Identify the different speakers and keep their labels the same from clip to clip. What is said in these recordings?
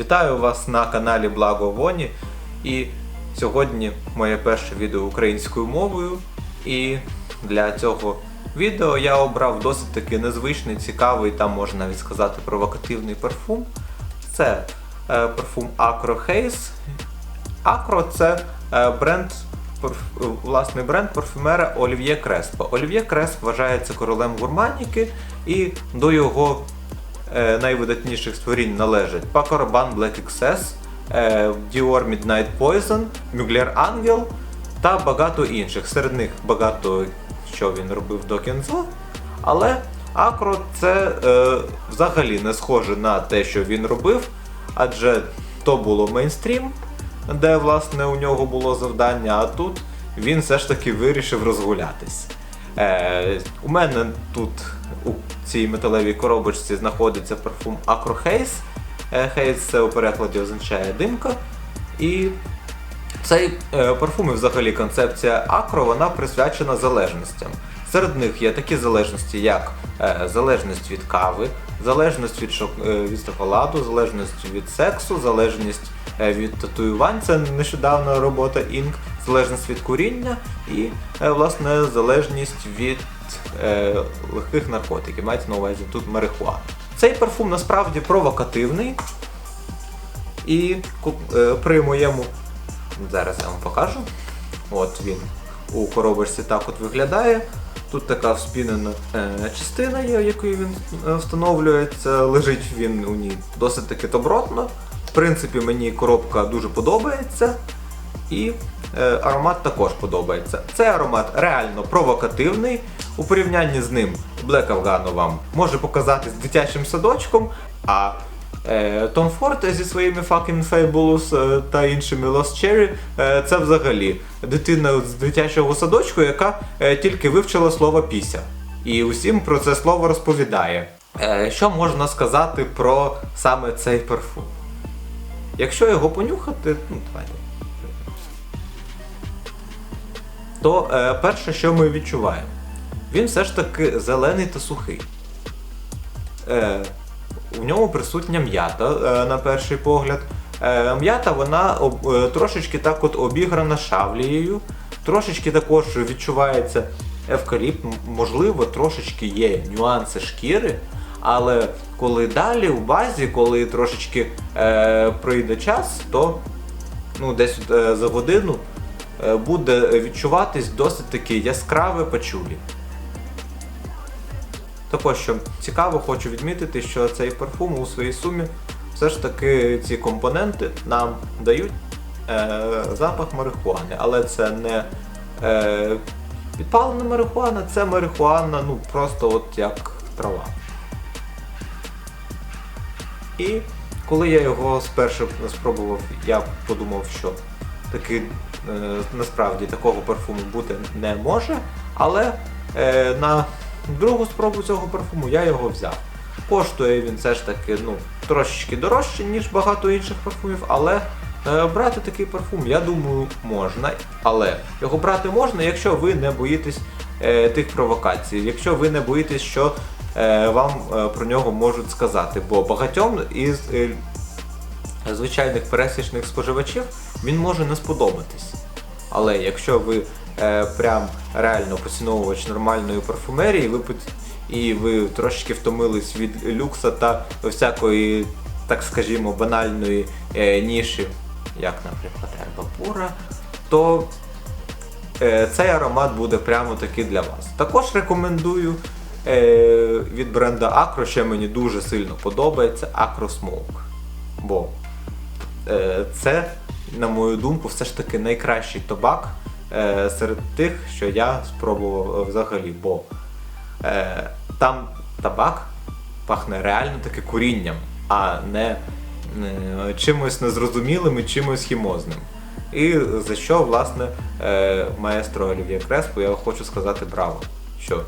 Speaker 1: Вітаю вас на каналі Благо Воні. І сьогодні моє перше відео українською мовою. І для цього відео я обрав досить таки незвичний, цікавий, там можна навіть сказати провокативний парфум. Це е, парфум Acro Haze. Acro це е, бренд, е, власний бренд парфюмера Олів'є Креспо. Олів'є Кресп вважається королем гурманіки, і до його найвидатніших створінь належать Rabanne Black XS, е, Dior Midnight Poison, Mugler Angel та багато інших. Серед них багато що він робив до Кензо, але Акро це е, взагалі не схоже на те, що він робив, адже то було мейнстрім, де власне у нього було завдання, а тут він все ж таки вирішив розгулятись. Е, у мене тут у цій металевій коробочці знаходиться парфум Acro. Е, Haze це у перекладі означає димка. І цей е, парфум і взагалі концепція Акро вона присвячена залежностям. Серед них є такі залежності, як е, залежність від кави, залежність від, шок... від шоколаду, залежність від сексу, залежність від татуювань, це нещодавна робота Інк, залежність від куріння і е, власне залежність від е, легких наркотиків. Мається на увазі тут марихуана. Цей парфум насправді провокативний. І е, при моєму Зараз я вам покажу. От він у коробочці так от виглядає. Тут така вспінена е, частина є, якою він е, встановлюється. Лежить він у ній досить таки добротно. В принципі, мені коробка дуже подобається. І е, аромат також подобається. Цей аромат реально провокативний. У порівнянні з ним Black Afghano вам може показатись дитячим садочком, а е, Tom Ford зі своїми Fucking Fabulous е, та іншими Lost Cherry е, це взагалі дитина з дитячого садочку, яка е, тільки вивчила слово піся. І усім про це слово розповідає. Е, що можна сказати про саме цей парфум? Якщо його понюхати, ну давайте. То е, перше, що ми відчуваємо, він все ж таки зелений та сухий. Е, у ньому присутня м'ята е, на перший погляд. Е, м'ята вона об- е, трошечки так от обіграна шавлією, трошечки також відчувається евкаліпт, можливо, трошечки є нюанси шкіри, але коли далі у базі, коли трошечки е, пройде час, то ну, десь е, за годину буде відчуватись досить таке яскраве пачулі. Також що цікаво, хочу відмітити, що цей парфум у своїй сумі все ж таки ці компоненти нам дають е, запах марихуани, але це не е, підпалена марихуана, це марихуана, ну просто от як трава. І коли я його спершу спробував, я подумав, що таки е, насправді такого парфуму бути не може, але е, на другу спробу цього парфуму я його взяв. Коштує він все ж таки ну, трошечки дорожче, ніж багато інших парфумів, але е, брати такий парфум, я думаю, можна. Але його брати можна, якщо ви не боїтесь тих провокацій, якщо ви не боїтесь, що вам про нього можуть сказати. Бо багатьом із звичайних пересічних споживачів він може не сподобатись. Але якщо ви е, прям реально поціновувач нормальної парфумерії, ви і ви трошечки втомились від люкса та всякої, так скажімо, банальної е, ніші, як, наприклад, Ербапура, то е, цей аромат буде прямо таки для вас. Також рекомендую е, від бренда Acro, ще мені дуже сильно подобається Acro Smoke. Бо е, це, на мою думку, все ж таки найкращий табак е, серед тих, що я спробував е, взагалі. Бо е, там табак пахне реально таки курінням, а не е, чимось незрозумілим і чимось хімозним. І за що, власне, е, маестро Олів'є Креспо, я хочу сказати браво. Що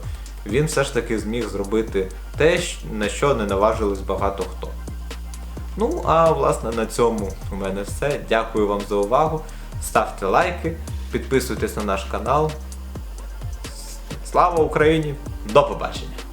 Speaker 1: він все ж таки зміг зробити те, на що не наважились багато хто. Ну, а власне на цьому у мене все. Дякую вам за увагу. Ставте лайки, підписуйтесь на наш канал. Слава Україні! До побачення!